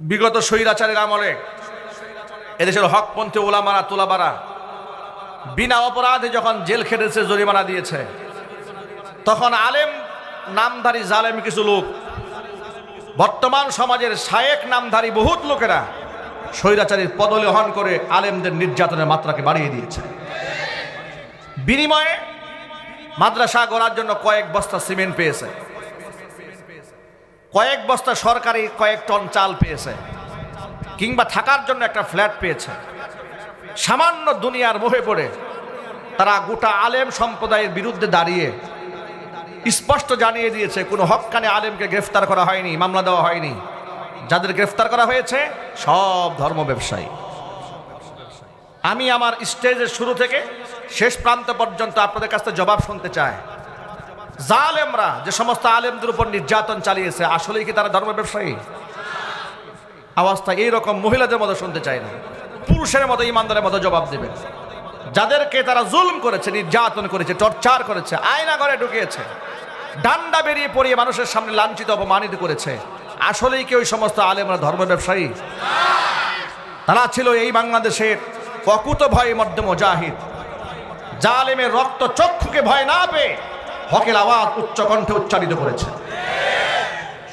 বিগত স্বৈরাচারের আমলে এদেশের হকপন্থী ওলামারা, তুলাবারা বিনা অপরাধে যখন জেল খেটেছে, জরিমানা দিয়েছে, তখন আলেম নামধারী জালেম কিছু লোক, বর্তমান সমাজের শায়েক নামধারী বহুত লোকেরা স্বৈরাচারীর পদলেহন করে আলেমদের নির্যাতনের মাত্রাকে বাড়িয়ে দিয়েছে। বিনিময়ে মাদ্রাসা গড়ার জন্য কয়েক বস্তা সিমেন্ট পেয়েছে। কয়েক বস্তা সরকারি কয়েক টন চাল পেয়েছে, কিংবা থাকার জন্য একটা ফ্ল্যাট পেয়েছে। সামান্য দুনিয়ার মোহে পড়ে তারা গোটা আলেম সম্প্রদায়ের বিরুদ্ধে দাঁড়িয়ে স্পষ্ট জানিয়ে দিয়েছে, কোনো হক্কানে আলেমকে গ্রেফতার করা হয়নি, মামলা দেওয়া হয়নি। যাদের গ্রেফতার করা হয়েছে, সব ধর্ম ব্যবসায়ী। আমি আমার স্টেজের শুরু থেকে শেষ প্রান্ত পর্যন্ত আপনাদের কাছ থেকে জবাব শুনতে চাই। জালেমরা যে সমস্ত আলেমদের উপর নির্যাতন চালিয়েছে, আসলেই কি তারা ধর্ম ব্যবসায়ী? আওয়াজটা এইরকম মহিলাদের মতো শুনতে চায় না। পুরুষের মতো ইমানদারের মতো জবাব দেবেন যাদেরকে তারা জুলম করেছে, নির্যাতন করেছে, টর্চার করেছে, আয়না ঘরে ঢুকিয়েছে, ডান্ডা বেরিয়ে পড়িয়ে মানুষের সামনে লাঞ্ছিত, অপমানিত করেছে, আসলেই কি ওই সমস্ত আলেমরা ধর্ম ব্যবসায়ী? তারা ছিল এই বাংলাদেশের অকুত ভয় মধ্যে মুজাহিদ। জালেমের রক্ত চক্ষুকে ভয় না পেয়ে হকের আওয়াজ উচ্চ কণ্ঠে উচ্চারিত করেছে।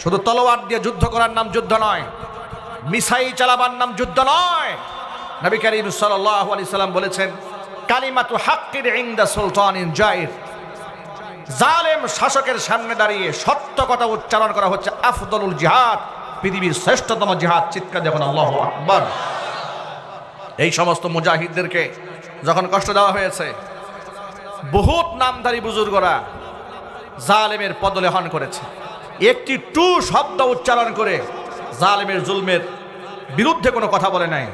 শুধু তলোয়ার দিয়ে যুদ্ধ করার নাম যুদ্ধ নয় মিসাই চালাবার নাম যুদ্ধ নয়। নবী করিম সাল্লাল্লাহু আলাইহি সাল্লাম বলেছেন, কালিমাতু হাক্কির ইনদা সুলতানিন জাইর। জালেম শাসকের সামনে দাঁড়িয়ে সত্য কথা উচ্চারণ করা হচ্ছে আফদলুল জিহাদ, পৃথিবীর শ্রেষ্ঠতম জিহাদ চিৎকার যখন আল্লাহ আকবর। এই সমস্ত মুজাহিদদেরকে যখন কষ্ট দেওয়া হয়েছে, বহুত নামধারী বুজুর্গরা জালেমের পদলে পদলেহন করেছে। একটি টু শব্দ উচ্চারণ করে জালেমের জুলমের বিরুদ্ধে কোনো কথা বলে নাই,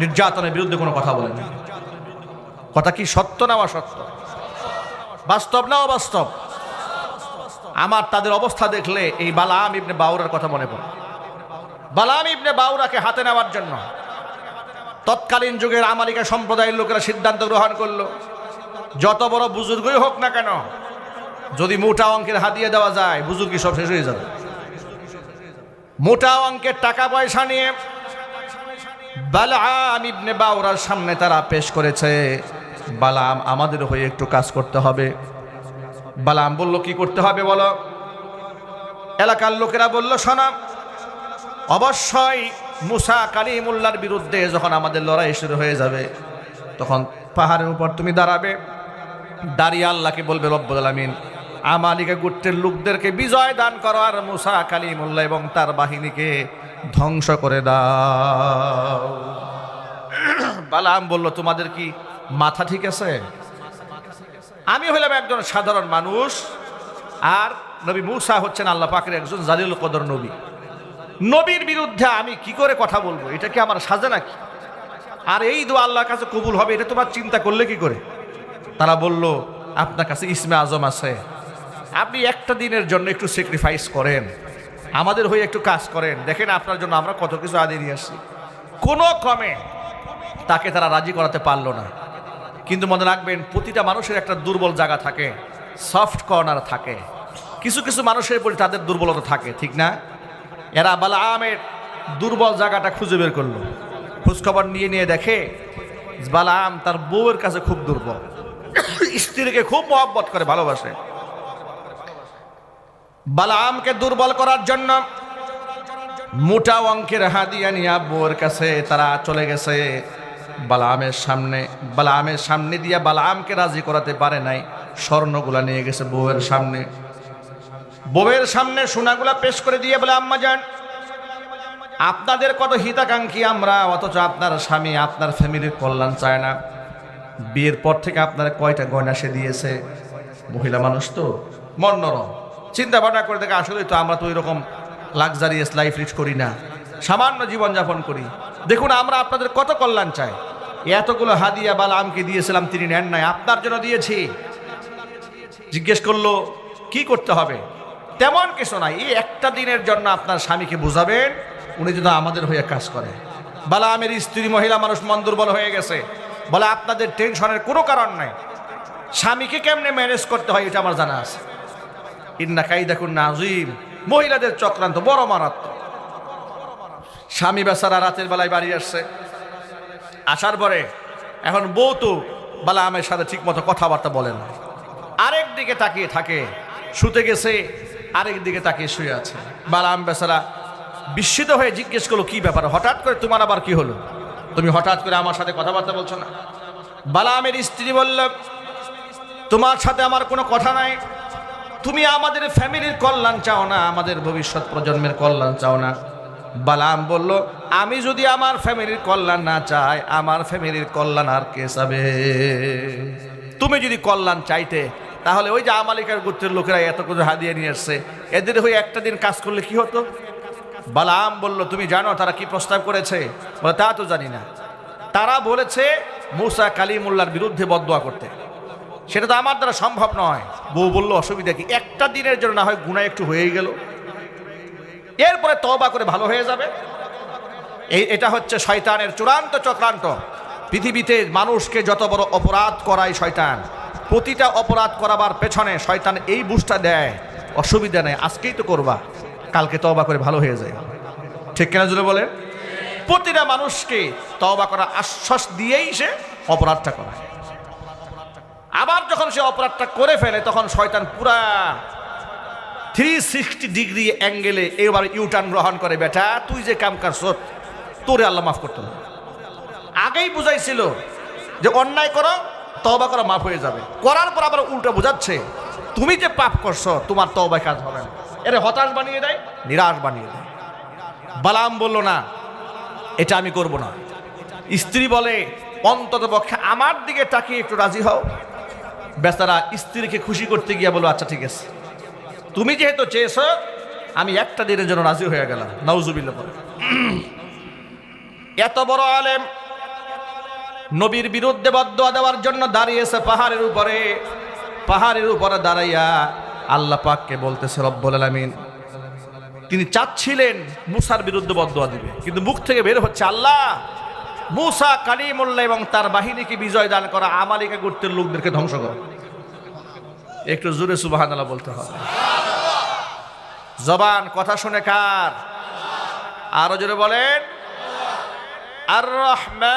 নির্যাতনের বিরুদ্ধে কোনো কথা বলে নাই। কথা কি সত্য না অসত্য? বাস্তব না অবাস্তব? আমার তাদের অবস্থা দেখলে এই বালাম ইবনে বাউরার কথা মনে পড়ে। বালাম ইবনে বাউরাকে হাতে নেওয়ার জন্য তৎকালীন যুগের আমালিকা সম্প্রদায়ের লোকেরা সিদ্ধান্ত গ্রহণ করল, যত বড় বুজুর্গই হোক না কেন যদি মোটা অঙ্কের হাতিয়ে দেওয়া যায় বুজুর্গি সব শেষ হয়ে যাবে। মোটা অঙ্কের টাকা পয়সা নিয়ে বালাম ইবনে বাউরার সামনে তারা পেশ করেছে, বালাম আমাদের হয়ে একটু কাজ করতে হবে। বালাম বলল, কি করতে হবে বলো? এলাকার লোকেরা বলল, শোনা, অবশ্যই মুসা কালিমুল্লার বিরুদ্ধে যখন আমাদের লড়াই শুরু হয়ে যাবে, তখন পাহাড়ের উপর তুমি দাঁড়াবে। দাঁড়িয়ে আল্লাহকে বলবে, রব্বুল আলামিন আমালিকা গোত্রের লোকদেরকে বিজয় দান করো আর মুসা কালিমুল্লাহ এবং তার বাহিনীকে ধ্বংস করে দাও। বালাম বলল, তোমাদের কি মাথা ঠিক আছে? আমি হলাম একজন সাধারণ মানুষ, আর নবী মুসা হচ্ছেন আল্লাহ পাকের একজন জালিল কদর নবী। নবীর বিরুদ্ধে আমি কি করে কথা বলব? এটা কি আমার সাজে নাকি? আর এই দোয়া আল্লাহর কাছে কবুল হবে, এটা তোমার চিন্তা করলে কি করে? তারা বলল, আপনার কাছে ইসমে আজম আছে। আপনি একটা দিনের জন্য একটু স্যাক্রিফাইস করেন। আমাদের হয়ে একটু কাজ করেন। দেখেন আপনার জন্য আমরা কত কিছু আদি নিয়ে আসছি। কোনো ক্রমে তাকে তারা রাজি করাতে পারল না। কিন্তু মনে রাখবেন, প্রতিটা মানুষের একটা দুর্বল জায়গা থাকে সফট কর্নার থাকে। কিছু কিছু মানুষের প্রতি তাদের দুর্বলতা থাকে, ঠিক না? এরা বালা আমের দুর্বল জায়গাটা খুঁজে বের করল। খোঁজখবর নিয়ে নিয়ে দেখে বালাম তার বউয়ের কাছে খুব দুর্বল। স্ত্রীকে খুব মহব্বত করে, ভালোবাসে। বালামকে দুর্বল করার জন্য মোটা অঙ্কের হাদিয়া নিয়া বউয়ের কাছে তারা চলে গেছে। বালামের সামনে বালামের সামনে দিয়া বালামকে রাজি করাতে পারে নাই। স্বর্ণগুলা নিয়ে গেছে বউয়ের সামনে। বউয়ের সামনে সোনাগুলা পেশ করে দিয়ে বলে, আম্মা যান, আপনাদের কত হিতাকাঙ্ক্ষী আমরা, অথচ আপনার স্বামী, আপনার ফ্যামিলির কল্যাণ চায় না। বিয়ের পর থেকে আপনার কয়টা গয়না সে দিয়েছে? মহিলা মানুষ তো, মন নরম। চিন্তা ভাবনা করে দেখে আসলে তো আমরা তো এরকম লাক্সারিয়াস লাইফ লিড করি না। সামান্য জীবনযাপন করি। দেখুন, আমরা আপনাদের কত কল্যাণ চাই। এতগুলো হাদিয়া বালা আমকে দিয়েছিলাম, তিনি নেন নাই। আপনার জন্য দিয়েছি। জিজ্ঞেস করল, কি করতে হবে? তেমন কিছু নাই। এই একটা দিনের জন্য আপনার স্বামীকে বুঝাবেন, উনি যদি আমাদের হয়ে কাজ করে। বালা আমের স্ত্রী মহিলা মানুষ মন দুর্বল হয়ে গেছে। বলে, আপনাদের টেনশনের কোনো কারণ নাই। স্বামীকে কেমনে ম্যানেজ করতে হয়, এটা আমার জানা আছে। ইন্না কাইদা কুন্না আজিম মহিলাদের চক্রান্ত বড় মারাত্মক। স্বামী বেচারা রাতের বেলায় বাড়ি আসছে। আসার পরে এখন বউ তো বালা আমের সাথে ঠিক মতো কথাবার্তা বলে না। আরেক দিকে তাকিয়ে থাকে, শুতে গেছে, আরেক দিকে তাকিয়ে শুয়ে আছে। বালা আম বেচারা বিস্মিত হয়ে জিজ্ঞেস করল, কি ব্যাপার? হঠাৎ করে তোমার আবার কি হলো? তুমি হঠাৎ করে আমার সাথে কথাবার্তা বলছো না? বালামের স্ত্রী বলল, তোমার সাথে আমার কোনো কথা নাই। তুমি আমাদের ফ্যামিলির কল্যাণ চাও না, আমাদের ভবিষ্যৎ প্রজন্মের কল্যাণ চাও না। বালাম বলল, আমি যদি আমার ফ্যামিলির কল্যাণ না চাই, আমার ফ্যামিলির কল্যাণ আর কে চাবে? তুমি যদি কল্যাণ চাইতে, তাহলে ওই যে আমালিকার গোত্রের লোকেরা এত কিছু হাদিয়ে নিয়ে আসছে। এদের হয়ে একটা দিন কাজ করলে কি হতো? বালাম বলল, তুমি জানো তারা কি প্রস্তাব করেছে? তা তো জানি না। তারা বলেছে, মুসা কালিমুল্লার বিরুদ্ধে বদোয়া করতে। সেটা তো আমার দ্বারা সম্ভব নয়। বউ বলল, অসুবিধা কি? একটা দিনের জন্য না হয় গুণা একটু হয়েই গেল। এরপরে তবা করে ভালো হয়ে যাবে। এই, এটা হচ্ছে শয়তানের চূড়ান্ত চক্রান্ত। পৃথিবীতে মানুষকে যত বড় অপরাধ করায় শয়তান, প্রতিটা অপরাধ করাবার পেছনে শয়তান এই বুঝটা দেয়, অসুবিধা নেই, আজকেই তো করবা, কালকে তবা করে ভালো হয়ে যায়। ঠিক কেনা জুড়ে বলে প্রতিটা মানুষকে তবা করা আশ্বাস দিয়েই সে অপরাধটা করায় আবার যখন সে অপরাধটা করে ফেলে, তখন শয়তান পুরা থ্রি সিক্সটি ডিগ্রি অ্যাঙ্গেলে এবার ইউটার্ন গ্রহণ করে, বেটা, তুই যে কাম সত তোরে আল্লাহ মাফ করতে হবে। আগেই বুঝাইছিল যে অন্যায় করো তবা করা, মাফ হয়ে যাবে। করার পর আবার উল্টো বোঝাচ্ছে, তুমি যে পাপ করছ, তোমার তবায় কাজ হবে না। এর হতাশ বানিয়ে দেয়, নিরাশ বানিয়ে দেয়। বালাম বলল, না, এটা আমি করব না। স্ত্রী বলে অন্তত পক্ষে আমার দিকে তাকিয়ে একটু রাজি হও। বেচারা স্ত্রীকে খুশি করতে গিয়ে বলো আচ্ছা ঠিক আছে। তুমি যেহেতু চেয়েছো, আমি একটা দিনের জন্য রাজি হয়ে গেলাম। নাউজুবিল্লা বলে এত বড় আলেম নবীর বিরুদ্ধে বদয়া দেওয়ার জন্য দাঁড়িয়েছে পাহাড়ের উপরে। পাহাড়ের উপরে দাঁড়াইয়া আল্লাহ পাককে বলতেছে, রব্বুল আলামিন, তিনি চাচ্ছিলেন মুসার বিরুদ্ধে বদয়া দিবে, কিন্তু মুখ থেকে বের হচ্ছে আল্লাহ। মুসা কালিমুল্লাহ এবং তার বাহিনীকে বিজয় দান করা আমালিকা গোত্রের লোকদেরকে ধ্বংস কর। একটু জোরে সুবাহান বলতে হবে। জবান, কথা শুনে কার? আরও জোরে বলেন। আর রহমান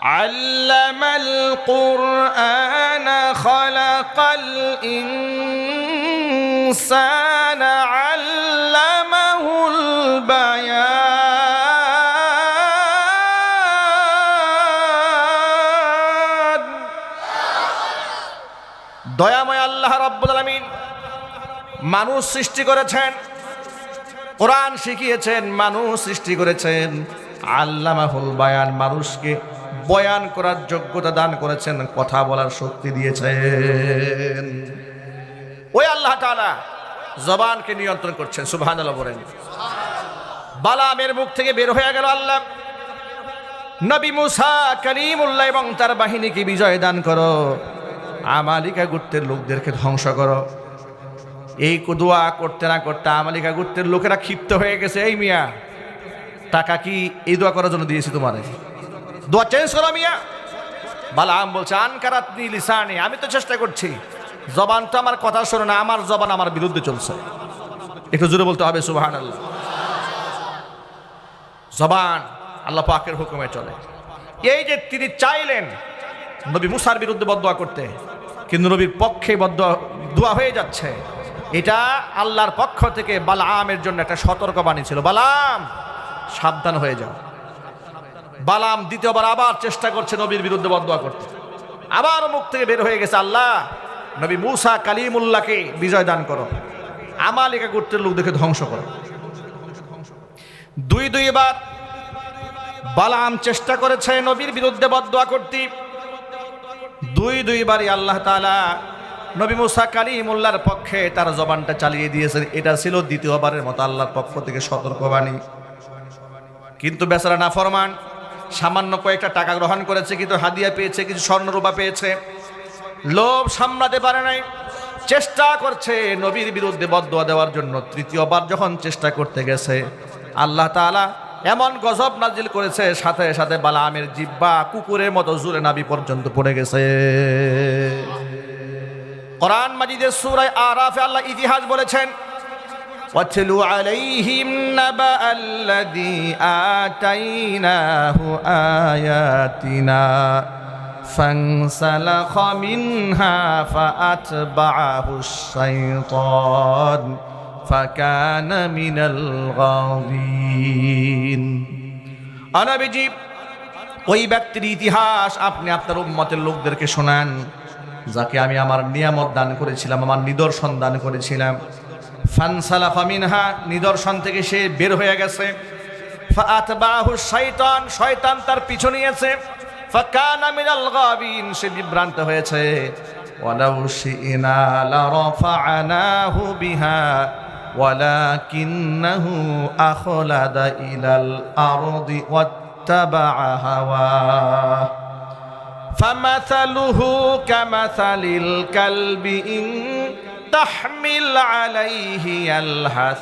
আল্লামাল কুরআন খলাকাল ইনসান। মানুষ সৃষ্টি করেছেন। কোরআন শিখিয়েছেন, মানুষ সৃষ্টি করেছেন। আল্লামাহুল বায়ান মানুষকে বয়ান করার যোগ্যতা দান করেছেন, কথা বলার শক্তি দিয়েছেন। ওই আল্লাহ তাআলা জবানকে নিয়ন্ত্রণ করছেন সুবহান আল্লাহ বলেন বালামের মুখ থেকে বের হয়ে গেল আল্লাহ। নবী মুসা করিমুল্লাহ এবং তার বাহিনীকে বিজয় দান করো। আমালিকা গুত্রের লোকদেরকে ধ্বংস করো। এই দোয়া করতে না করতে আমালিকা গুত্রের লোকেরা ক্ষিপ্ত হয়ে গেছে। এই মিয়া, টাকা কি এই দোয়া করার জন্য দিয়েছি তোমারে? দোয়া চেঞ্জ করো মিয়া। বালাম বলছে আনকারাত লিসানি। আমি তো চেষ্টা করছি। জবান তো আমার কথা শোনো না, আমার জবান আমার বিরুদ্ধে চলছে। একটু জোরে বলতে হবে সুবাহান আল্লাহ জবান আল্লাহ পাকের হুকুমে চলে। এই যে তিনি চাইলেন নবী মুসার বিরুদ্ধে বদোয়া করতে, কিন্তু নবীর পক্ষে বদ দোয়া হয়ে যাচ্ছে। এটা আল্লাহর পক্ষ থেকে বালামের জন্য একটা সতর্কবাণী ছিল। বালাম, সাবধান হয়ে যাও। বালাম দ্বিতীয়বার আবার চেষ্টা করছে নবীর বিরুদ্ধে বদোয়া করতে। আবার মুখ থেকে বের হয়ে গেছে আল্লাহ, নবী মুসা কালিমুল্লাহকে বিজয় দান করো। আমালিকা গোত্রের লোকদেরকে ধ্বংস করো। দুই দুইবার বালাম চেষ্টা করেছে নবীর বিরুদ্ধে বদোয়া করতে। দুই দুইবারই আল্লাহ তাআলা নবী মুসা কালিমুল্লাহর পক্ষে তার জবানটা চালিয়ে দিয়েছেন। এটা ছিল দ্বিতীয়বারের মতো আল্লাহর পক্ষ থেকে সতর্কবাণী। কিন্তু বেচারা না ফরমান সামান্য কয়েকটা টাকা গ্রহণ করেছে কিন্তু হাদিয়া পেয়েছে, কিছু স্বর্ণরূপা পেয়েছে। লোভ সামলাতে পারে নাই। চেষ্টা করছে নবীর বিরুদ্ধে বদোয়া দেওয়ার জন্য। তৃতীয়বার যখন চেষ্টা করতে গেছে, আল্লাহ তাআলা এমন গজব নাজিল করেছে, সাথে সাথে বালামের জিব্বা কুকুরের মতো জুরে নাবি পর্যন্ত পড়ে গেছে। কোরআন মাজিদের সূরায় আরাফে আল্লাহ ইতিহাস বলেছেন واتل عليهم نبأ الذي آتيناه آياتنا فانسلخ منها فأتبعه الشيطان فكان من الغاوين أنا بجيب ওই ব্যক্তির ইতিহাস আপনি আপনার উম্মতের লোকদেরকে শোনান যাকে আমি আমার নিয়ামত দান করেছিলাম আমার নিদর্শন দান করেছিলাম ফানসালা ফামিনহা নিদর্শন থেকে সে বের হয়ে গেছে ফাতবাহু শয়তান শয়তান তার পিছু নিয়েছে ফাকানা মিনাল গাবিন সে বিভ্রান্ত হয়েছে ওয়ালাউ শিনা লারাফা'নাহু বিহা ولكنه أخلد إلى الأرض واتبع هواه فمثله كمثل الكلب إن تحمل عليه يلهث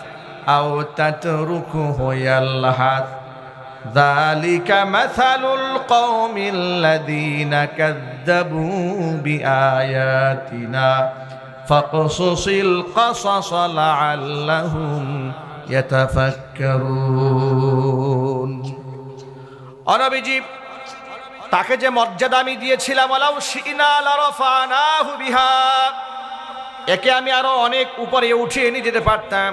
أو تتركه يلهث ذلك مثل القوم الذين كذبوا بآياتنا فاقصص القصص لعلهم يتفكرون أنا بجيب তাকে যে মর্যাদা আমি দিয়েছিলাম আলাউ শিনা লারফানাহু বিহা। একে আমি আরও অনেক উপরে উঠিয়ে নিয়ে যেতে পারতাম।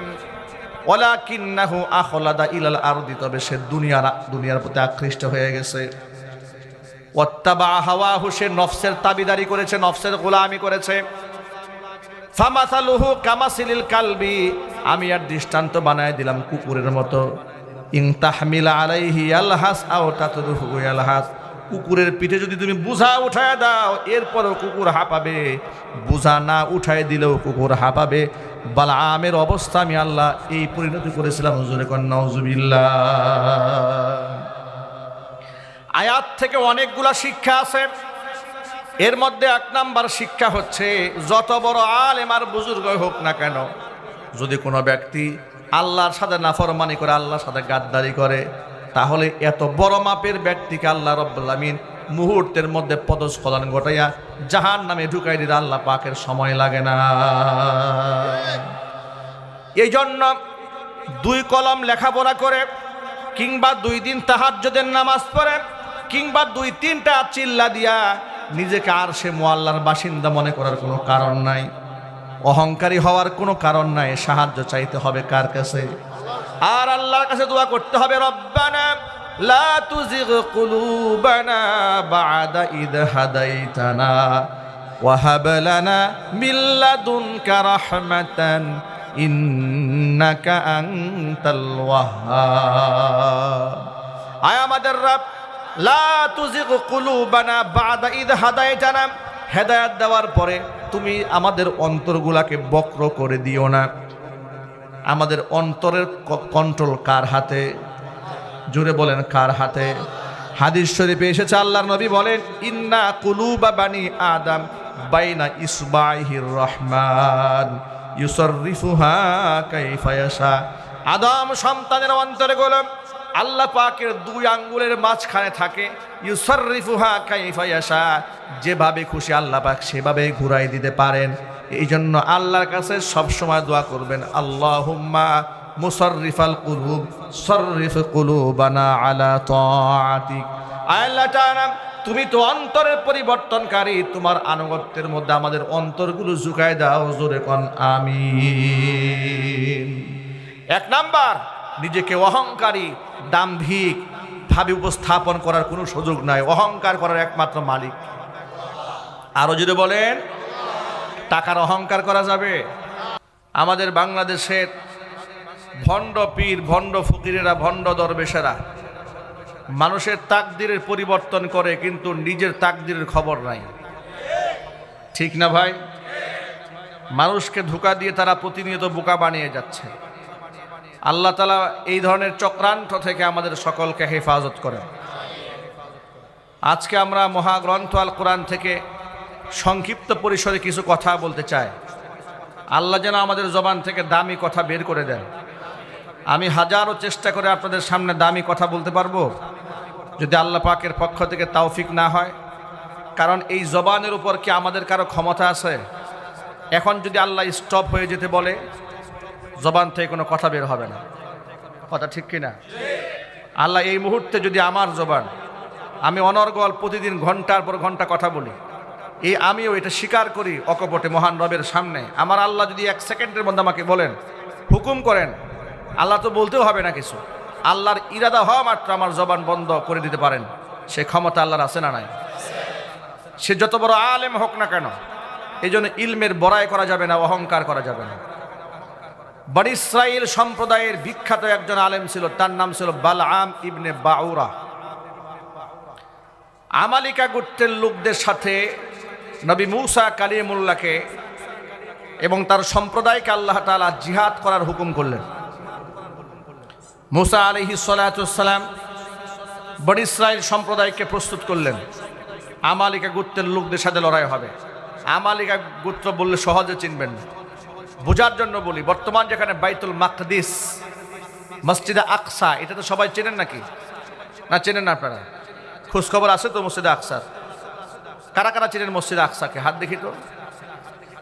ওলা কিন্নাহু আখলাদা ইলাল আরদি, তবে সে দুনিয়ার দুনিয়ার প্রতি আকৃষ্ট হয়ে গেছে। ওয়াত্তাবা হাওয়াহু, সে নফসের তাবিদারি করেছে, নফসের গোলামি করেছে। ফামাসালুহু কামাসিলিল কালবি, আমি আর দৃষ্টান্ত বানায় দিলাম কুকুরের মতো। ইং তাহমিলা আলাইহি আলহাস আও তাতরুহু আলহাস কুকুরের পিঠে যদি তুমি বুঝা উঠায় দাও, এরপরেও কুকুর হাঁপাবে। বুঝা না উঠায় দিলেও কুকুর হাঁপাবে। বালা, আমের অবস্থা আমি আল্লাহ এই পরিণতি করেছিলাম, হুজুরে কন্যা আয়াত থেকে অনেকগুলা শিক্ষা আছে। এর মধ্যে এক নাম্বার শিক্ষা হচ্ছে, যত বড় আলেম আর বুজুর্গ হোক না কেন, যদি কোনো ব্যক্তি আল্লাহর সাথে নাফরমানি করে, আল্লাহর সাথে গাদ্দারি করে তাহলে এত বড় মাপের ব্যক্তিকে আল্লাহ রব্লামিন মুহূর্তের মধ্যে পদস্খলন ঘটাইয়া জাহান নামে ঢুকাই দিলে আল্লাহ পাকের সময় লাগে না। এই জন্য দুই কলম লেখাপড়া করে কিংবা দুই দিন তাহাজ্জুদের নামাজ পড়ে কিংবা দুই তিনটা চিল্লা দিয়া নিজেকে আর সে মোয়াল্লার বাসিন্দা মনে করার কোনো কারণ নাই। অহংকারী হওয়ার কোনো কারণ নাই। সাহায্য চাইতে হবে কার কাছে? আর আল্লাহর কাছে দোয়া করতে হবে, রব্বানা লা তুজিগ কুলুবানা বাদা ইদ হাদাইতানা ওয়াহাব লানা মিন লাদুনকা রাহমাতান ইন্নাকা আনতাল ওয়াহ্হাব। আয় আমাদের রব, লা তুজিগ কুলুবানা বাদা ইদ হাদাইতানা। হেদায়াত দেওয়ার পরে তুমি আমাদের অন্তরগুলাকে বক্র করে দিও না। আমাদের অন্তরের কন্ট্রোল কার হাতে? জুড়ে বলেন, কার হাতে? হাদিস শরীফে এসেছে, আল্লাহর নবী বলেন, ইন্না কুলুবা বানি আদম বাইনা ইসবাইহির রহমান ইউসরিফুহা কাইফা ইয়াশা। আদম সন্তানের অন্তরে গোলাম, আল্লাহ পাকের দুই আঙ্গুলের মাঝখানে থাকে ইউসরিফুহা কাইফা ইয়াশা। যেভাবে খুশি আল্লাহ পাক সেভাবে ঘুরাই দিতে পারেন। এই জন্য আল্লাহর কাছে সবসময় দোয়া করবেন, আল্লাহুম্মা মুসররিফাল কুলুব সররিফ কুলুবানা আলা তাআতিক। আল্লাহ তাআলা, তুমি তো অন্তরের পরিবর্তনকারী, তোমার আনুগত্যের মধ্যে আমাদের অন্তরগুলো ঝুঁকায় দাও, জোরে কন, আমিন। এক নাম্বার, নিজেকে অহংকারী, দাম্ভিক ভাবে উপস্থাপন করার কোনো সুযোগ নাই, অহংকার করার একমাত্র মালিক। আরও যদি বলেন টাকার অহংকার করা যাবে। আমাদের বাংলাদেশের ভণ্ড পীর, ভণ্ড ফকিরেরা, ভণ্ড দরবেশেরা, মানুষের তাকদিরের পরিবর্তন করে কিন্তু নিজের তাকদিরের খবর নাই। ঠিক না ভাই? মানুষকে ধোকা দিয়ে তারা প্রতিনিয়ত বোকা বানিয়ে যাচ্ছে। আল্লাহ তালা এই ধরনের চক্রান্ত থেকে আমাদের সকলকে হেফাজত করেন। আজকে আমরা মহাগ্রন্থ আল কোরআন থেকে সংক্ষিপ্ত পরিসরে কিছু কথা বলতে চাই। আল্লাহ যেন আমাদের জবান থেকে দামি কথা বের করে দেন। আমি হাজারো চেষ্টা করে আপনাদের সামনে দামি কথা বলতে পারব। যদি আল্লাহ পাকের পক্ষ থেকে তাওফিক না হয়, কারণ এই জবানের উপর কি আমাদের কারও ক্ষমতা আছে? এখন যদি আল্লাহ স্টপ হয়ে যেতে বলে, জবান থেকে কোনো কথা বের হবে না। কথা ঠিক কিনা? আল্লাহ এই মুহূর্তে যদি আমার জবান, আমি অনর্গল প্রতিদিন ঘণ্টার পর ঘণ্টা কথা বলি এই আমিও এটা স্বীকার করি অকপটে মহান রবের সামনে। আমার আল্লাহ যদি এক সেকেন্ডের মধ্যে আমাকে বলেন, হুকুম করেন। আল্লাহ তো বলতেও হবে না কিছু। আল্লাহর ইরাদা হওয়া মাত্র আমার জবান বন্ধ করে দিতে পারেন। সে ক্ষমতা আল্লাহর আছে না নাই? সে যত বড় আলেম হোক না কেন এই জন্য ইলমের বড়াই করা যাবে না, অহংকার করা যাবে না। বনি ইসরাইল সম্প্রদায়ের বিখ্যাত একজন আলেম ছিল, তার নাম ছিল বালআম ইবনে বাউরা। আমালিকা গোত্রের লোকদের সাথে নবী মুসা কালিমুল্লাহকে এবং তার সম্প্রদায়কে আল্লাহ তালা জিহাদ করার হুকুম করলেন। মুসা আলহি সালাম বনি ইসরায়েল সম্প্রদায়কে প্রস্তুত করলেন। আমালিকা গোত্রের লোকদের সাথে লড়াই হবে। আমালিকা গোত্র বললে সহজে চিনবেন বোঝার জন্য বলি, বর্তমান যেখানে বাইতুল মাকদিস, মসজিদে আকসা, এটা তো সবাই চেনেন নাকি? না চেনেন না আপনারা? খোঁজখবর আছে তো মসজিদে আকসার? কারা কারা চেনেন মসজিদে আকসাকে? হাত দেখি তো।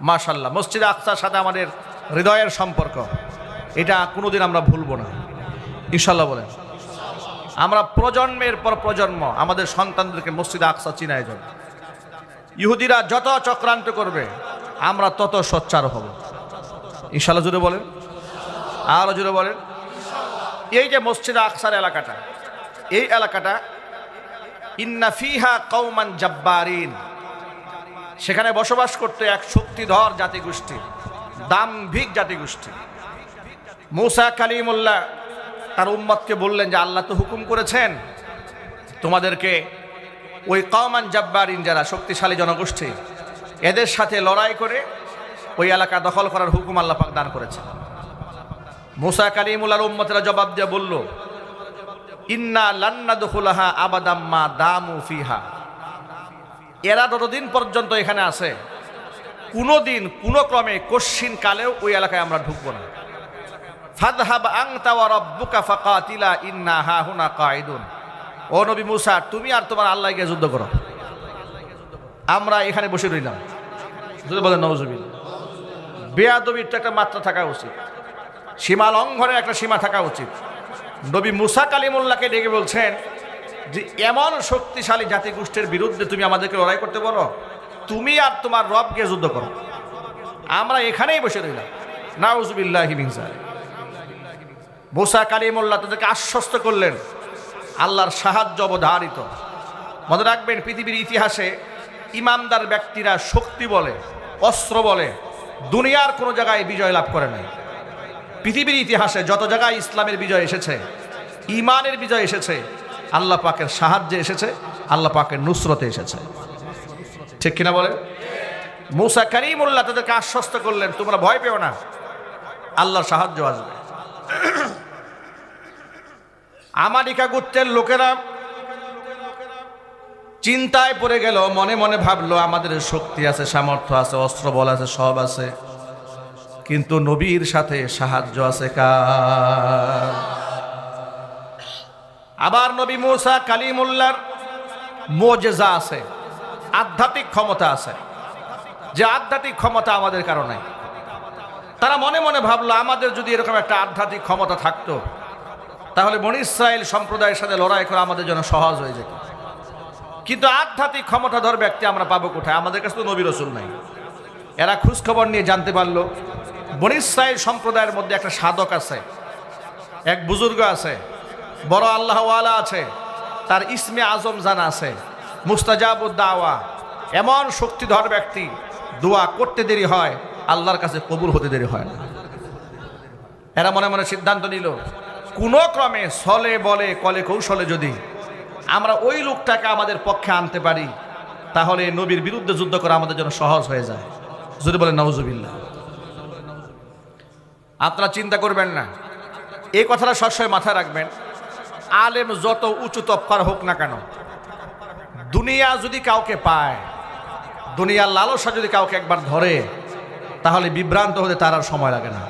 মাশাল্লাহ মসজিদে আকসার সাথে আমাদের হৃদয়ের সম্পর্ক। এটা কোনোদিন আমরা ভুলবো না। ইনশাল্লাহ বলেন। আমরা প্রজন্মের পর প্রজন্ম আমাদের সন্তানদেরকে মসজিদে আকসা চিনায় যাব ইহুদিরা যত চক্রান্ত করবে, আমরা তত সোচ্চার হব। ইনশাল্লাহ জুড়ে বলেন। আরও জুড়ে বলেন। এই যে মসজিদ আকসার এলাকাটা, এই এলাকাটা ইন্না ফিহা কৌমান জাব্বারিন। সেখানে বসবাস করতে এক শক্তিধর জাতিগোষ্ঠী, দাম্ভিক জাতিগোষ্ঠী। মৌসা কালিমুল্লাহ তার উম্মতকে বললেন যে, আল্লাহ তো হুকুম করেছেন তোমাদেরকে ওই কওমান জাব্বারিন যারা শক্তিশালী জনগোষ্ঠী, এদের সাথে লড়াই করে ওই এলাকা দখল করার হুকুম আল্লাহ পাক দান করেছে মুসা কালিমুল্লার উম্মতেরা জবাব দিয়ে বলল ইন্না লান্না দখুলাহা আবাদাম্মা দামু ফিহা। এরা ততদিন পর্যন্ত এখানে আছে কোনো দিন কোনো ক্রমে কশ্চিন কালেও ওই এলাকায় আমরা ঢুকবো না। ফাদহাব আংতা ওয়া রাব্বুকা ফাকাতিলা ইন্না হাহুনা কাইদুন ও নবী মুসা, তুমি আর তোমার আল্লাহ গিয়ে যুদ্ধ করো। আমরা এখানে বসে রইলাম। যদি বলেন নওজুবিল বেয়াদবির তো একটা মাত্রা থাকা উচিত। সীমা লঙ্ঘনের একটা সীমা থাকা উচিত। নবী মুসা কালিমুল্লাহকে ডেকে বলছেন যে, এমন শক্তিশালী জাতিগোষ্ঠীর বিরুদ্ধে তুমি আমাদেরকে লড়াই করতে বলো। তুমি আর তোমার রবকে যুদ্ধ করো। আমরা এখানেই বসে রইলাম। নাউজুবিল্লাহ মিনসা মুসা কালিমুল্লাহ তাদেরকে আশ্বস্ত করলেন, আল্লাহর সাহায্য অবধারিত। মনে রাখবেন, পৃথিবীর ইতিহাসে ইমামদার ব্যক্তিরা শক্তি বলে, অস্ত্র বলে, দুনিয়ার কোনো জায়গায় বিজয় লাভ করে নাই। পৃথিবীর ইতিহাসে যত জায়গায় ইসলামের বিজয় এসেছে ইমানের বিজয় এসেছে, আল্লাহ পাকের সাহায্যে এসেছে, আল্লাহ পাকের নুসরতে এসেছে। ঠিক কিনা বলে মুসা করিমুল্লাহ তাদেরকে আশ্বস্ত করলেন, তোমরা ভয় পেও না, আল্লাহর সাহায্য আসবে। আমারিকা গোত্রের লোকেরা চিন্তায় পড়ে গেল, মনে মনে ভাবলো, আমাদের শক্তি আছে, সামর্থ্য আছে, অস্ত্র বল আছে, সব আছে। কিন্তু নবীর সাথে সাহায্য আছে কার? আবার নবী মুসা কালিমুল্লার মোজেজা আছে, আধ্যাত্মিক ক্ষমতা আছে। যে আধ্যাত্মিক ক্ষমতা আমাদের কারণে। তারা মনে মনে ভাবলো, আমাদের যদি এরকম একটা আধ্যাত্মিক ক্ষমতা থাকতো, তাহলে বনি ইসরায়েল সম্প্রদায়ের সাথে লড়াই করা আমাদের জন্য সহজ হয়ে যেত। কিন্তু আধ্যাত্মিক ক্ষমতাধর ব্যক্তি আমরা পাবো কোথায়? আমাদের কাছে তো নবী রসুল নাই। এরা খোঁজখবর নিয়ে জানতে পারল বনি ইসরায়েল সম্প্রদায়ের মধ্যে একটা সাধক আছে, এক বুজুর্গ আছে, বড় আল্লাহওয়ালা আছে, তার ইসমে আজম জানা আছে মুস্তাজাবুদ্দাওয়া এমন শক্তিধর ব্যক্তি, দোয়া করতে দেরি হয়, আল্লাহর কাছে কবুল হতে দেরি হয় না। এরা মনে মনে সিদ্ধান্ত নিল, কোনো ক্রমে ছলে বলে, কলে কৌশলে যদি আমরা ওই লোকটাকে আমাদের পক্ষে আনতে পারি, তাহলে নবীর বিরুদ্ধে যুদ্ধ করা আমাদের জন্য সহজ হয়ে যায়। যদি বলে নওজুবিল্লা আপনারা চিন্তা করবেন না। এই কথাটা সবসময় মাথায় রাখবেন। আলেম যত উঁচু তফকার হোক না কেন, দুনিয়া যদি কাউকে পায়, দুনিয়ার লালসা যদি কাউকে একবার ধরে, তাহলে বিভ্রান্ত হতে তার আর সময় লাগে না।